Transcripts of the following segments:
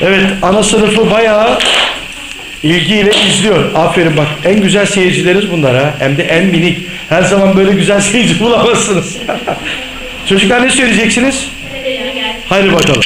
Evet ana sınıfı bayağı ilgiyle izliyor. Aferin bak en güzel seyircileriniz bunlar ha. Hem de en minik. Her zaman böyle güzel seyirci bulamazsınız. Çocuklar ne söyleyeceksiniz? Haydi bakalım.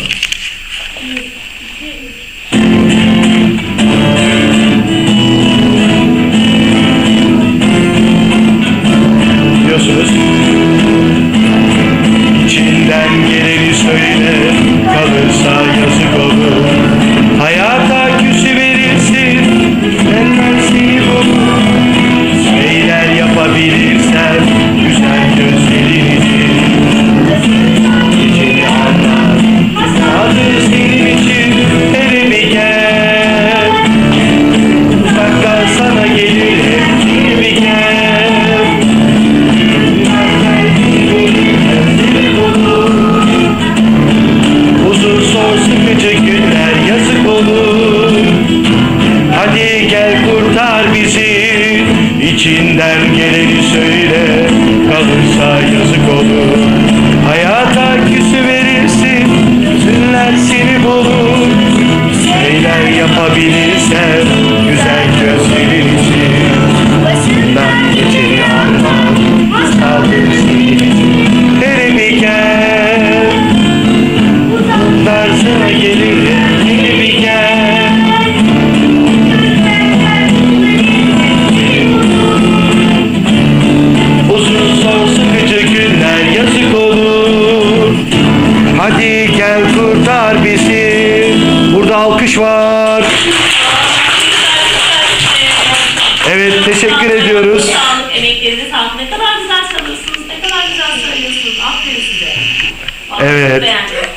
Hadi gel kurtar bizi. İçinden geleni söyle. Kalırsa yazık olur alkış var Evet teşekkür ediyoruz Sağlık, emeklerinize sağlık. Ne kadar güzel çalıyorsunuz, ne kadar güzel söylüyorsunuz. Aferin size. Evet. beğendim.